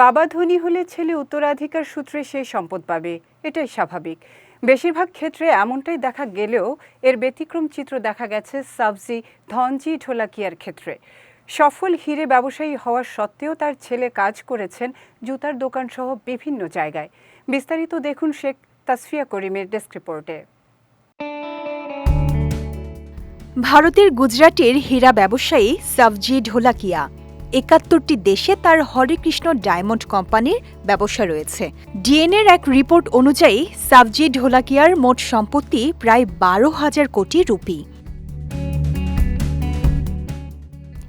বাবা ধনী হলে ছেলে উত্তরাধিকার সূত্রে সেই সম্পদ পাবে, এটাই স্বাভাবিক। বেশিরভাগ ক্ষেত্রে এমনটাই দেখা গেলেও এর ব্যতিক্রম চিত্র দেখা গেছে সাবজি ধনজি ঢোলাকিয়ার ক্ষেত্রে। সফল হিরে ব্যবসায়ী হওয়ার সত্ত্বেও তার ছেলে কাজ করেছেন জুতার দোকানসহ বিভিন্ন জায়গায়। বিস্তারিত দেখুন শেখ তাসফিয়া করিমের ডেস্ক রিপোর্টে। ভারতের গুজরাটের হীরা ব্যবসায়ী সাবজি ঢোলাকিয়া একাত্তরটি দেশে তার হরেকৃষ্ণ ডায়মন্ড কোম্পানির ব্যবসা রয়েছে। ডিএনএর এক রিপোর্ট অনুযায়ী সাবজি ঢোলাকিয়ার মোট সম্পত্তি প্রায় বারো হাজার কোটি রুপি।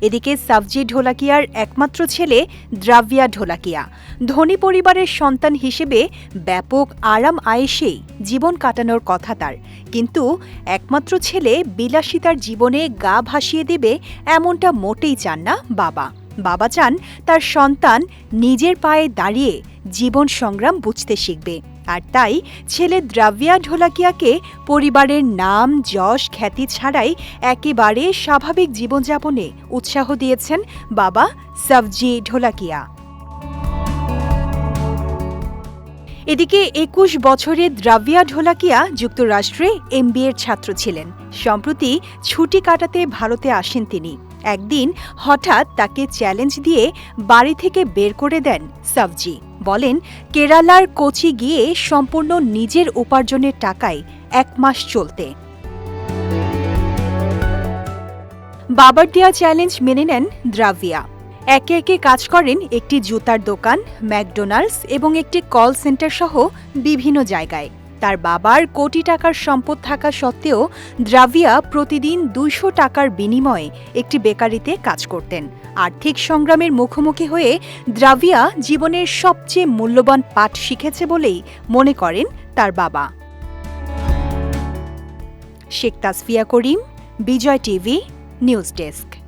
এদিকে সাবজি ঢোলাকিয়ার একমাত্র ছেলে দ্রাভিয়া ঢোলাকিয়া। ধনী পরিবারের সন্তান হিসেবে ব্যাপক আরাম আয়েসেই জীবন কাটানোর কথা তার। কিন্তু একমাত্র ছেলে বিলাসিতার জীবনে গা ভাসিয়ে দেবে এমনটা মোটেই চান না বাবা। বাবা চান তার সন্তান নিজের পায়ে দাঁড়িয়ে জীবন সংগ্রাম বুঝতে শিখবে। আর তাই ছেলে দ্রাভিয়া ঢোলাকিয়াকে পরিবারের নাম, যশ, খ্যাতি ছাড়াই একেবারে স্বাভাবিক জীবনযাপনে উৎসাহ দিয়েছেন বাবা সাবজি ঢোলাকিয়া। এদিকে একুশ বছরের দ্রাভিয়া ঢোলাকিয়া যুক্তরাষ্ট্রে এমবিএর ছাত্র ছিলেন। সম্প্রতি ছুটি কাটাতে ভারতে আসেন তিনি। একদিন হঠাৎ তাকে চ্যালেঞ্জ দিয়ে বাড়ি থেকে বের করে দেন সাবজি বলেন, কেরালার কোচি গিয়ে সম্পূর্ণ নিজের উপার্জনের টাকায় এক মাস চলতে। বাবার দেওয়া চ্যালেঞ্জ মেনে নেন দ্রাভিয়া একে একে কাজ করেন একটি জুতার দোকান, ম্যাকডোনাল্ডস এবং একটি কল সেন্টার সহ বিভিন্ন জায়গায়। তার বাবার কোটি টাকার সম্পদ থাকা সত্ত্বেও দ্রাভিয়া প্রতিদিন দুইশো টাকার বিনিময়ে একটি বেকারিতে কাজ করতেন। আর্থিক সংগ্রামের মুখোমুখি হয়ে দ্রাভিয়া জীবনের সবচেয়ে মূল্যবান পাঠ শিখেছে বলেই মনে করেন তার বাবা। Sheikh Tasfia Karim, Bijoy TV, news desk.